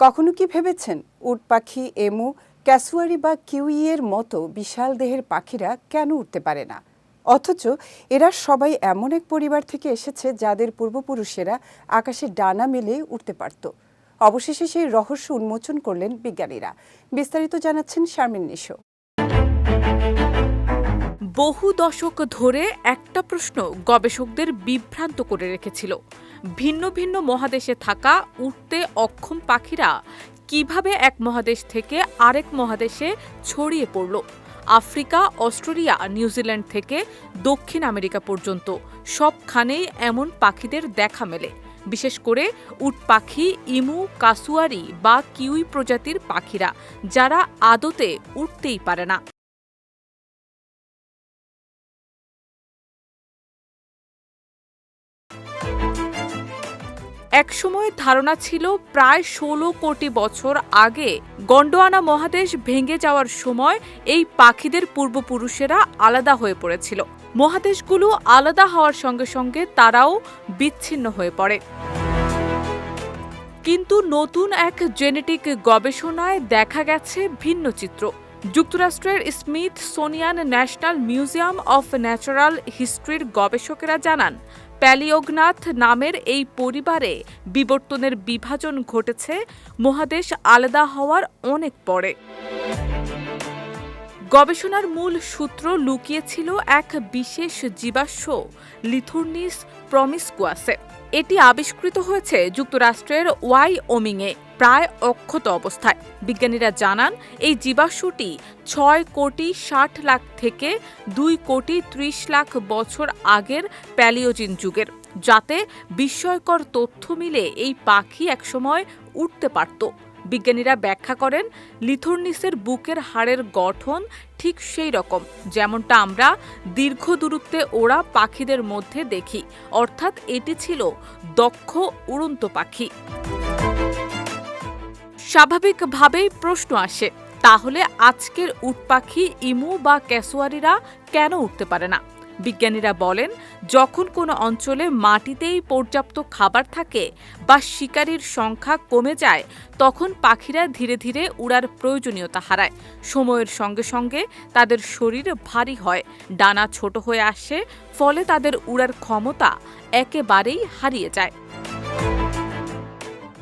কখনো কি ভেবেছেন উট পাখি, এমু, ক্যাসুয়ারি বা কিউই এর মতো বিশাল দেহের পাখিরা কেন উঠতে পারে না? অথচ এরা সবাই এমন এক পরিবার থেকে এসেছে যাদের পূর্বপুরুষেরা আকাশে ডানা মেলে উঠতে পারত। অবশেষে সেই রহস্য উন্মোচন করলেন বিজ্ঞানীরা। বিস্তারিত জানাচ্ছেন শারমিন নিশো। বহু দশক ধরে একটা প্রশ্ন গবেষকদের বিভ্রান্ত করে রেখেছিল। ভিন্ন ভিন্ন মহাদেশে থাকা উঠতে অক্ষম পাখিরা কীভাবে এক মহাদেশ থেকে আরেক মহাদেশে ছড়িয়ে পড়ল? আফ্রিকা, অস্ট্রেলিয়া, নিউজিল্যান্ড থেকে দক্ষিণ আমেরিকা পর্যন্ত সবখানেই এমন পাখিদের দেখা মেলে। বিশেষ করে উট পাখি, ইমু, কাসুয়ারি বা কিউই প্রজাতির পাখিরা, যারা আদতে উঠতেই পারে না। একসময় ধারণা ছিল প্রায় ষোলো কোটি বছর আগে গন্ডোয়ানা মহাদেশ ভেঙে যাওয়ার সময় এই পাখিদের পূর্বপুরুষেরা আলাদা হয়ে পড়েছিল। মহাদেশগুলো আলাদা হওয়ার সঙ্গে সঙ্গে তারাও বিচ্ছিন্ন হয়ে পড়ে। কিন্তু নতুন এক জেনেটিক গবেষণায় দেখা গেছে ভিন্ন চিত্র। যুক্তরাষ্ট্রের Smithsonian National Museum of Natural হিস্ট্রির গবেষকেরা জানান প্যালিওগনাথ নামের এই পরিবারে বিবর্তনের বিভাজন ঘটেছে। মহাদেশ আলাদা হওয়ার অনেক পরে। গবেষণার মূল সূত্র লুকিয়েছিল এক বিশেষ জীবাশ্ম, লিথুর্নিস প্রমিসকুয়াসে। এটি আবিষ্কৃত হয়েছে যুক্তরাষ্ট্রের ওয়াই ওমিংয়ে প্রায় অক্ষত অবস্থায়। বিজ্ঞানীরা জানান, এই জীবাশ্মটি ছয় কোটি ষাট লাখ থেকে দুই কোটি ত্রিশ লাখ বছর আগের প্যালিওজিন যুগের, যাতে বিস্ময়কর তথ্য মিলে এই পাখি একসময় উঠতে পারত। বিজ্ঞানীরা ব্যাখ্যা করেন, লিথোর্নিসের বুকের হাড়ের গঠন ঠিক সেই রকম। যেমনটা আমরা দীর্ঘ দূরত্বে ওড়া পাখিদের মধ্যে দেখি। অর্থাৎ এটি ছিল দক্ষ উড়ন্ত পাখি। স্বাভাবিকভাবেই প্রশ্ন আসে, তাহলে আজকের উট পাখি, ইমু বা ক্যাসোয়ারিরা কেন উঠতে পারে না? বিজ্ঞানীরা বলেন, যখন কোনো অঞ্চলে মাটিতেই পর্যাপ্ত খাবার থাকে বা শিকারীর সংখ্যা কমে যায়, তখন পাখিরা ধীরে ধীরে উড়ার প্রয়োজনীয়তা হারায়। সময়ের সঙ্গে সঙ্গে তাদের শরীর ভারী হয়, ডানা ছোট হয়ে আসে, ফলে তাদের উড়ার ক্ষমতা একেবারেই হারিয়ে যায়।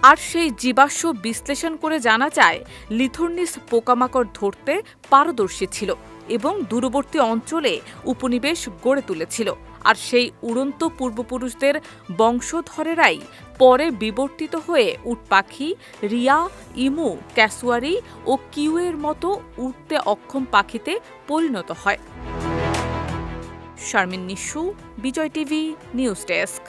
আর সেই জীবাশ্ম বিশ্লেষণ করে জানা যায়, লিথোর্নিস পোকামাকড় ধরতে পারদর্শী ছিল। এবং দূরবর্তী অঞ্চলে উপনিবেশ গড়ে তুলেছিল। আর সেই উড়ন্ত পূর্বপুরুষদের বংশধরেরাই পরে বিবর্তিত হয়ে উট পাখি, রিয়া, ইমু, ক্যাসুয়ারি ও কিউয়ের মতো উঠতে অক্ষম পাখিতে পরিণত হয়। Sharmin Nishu, Bijoy TV, news desk.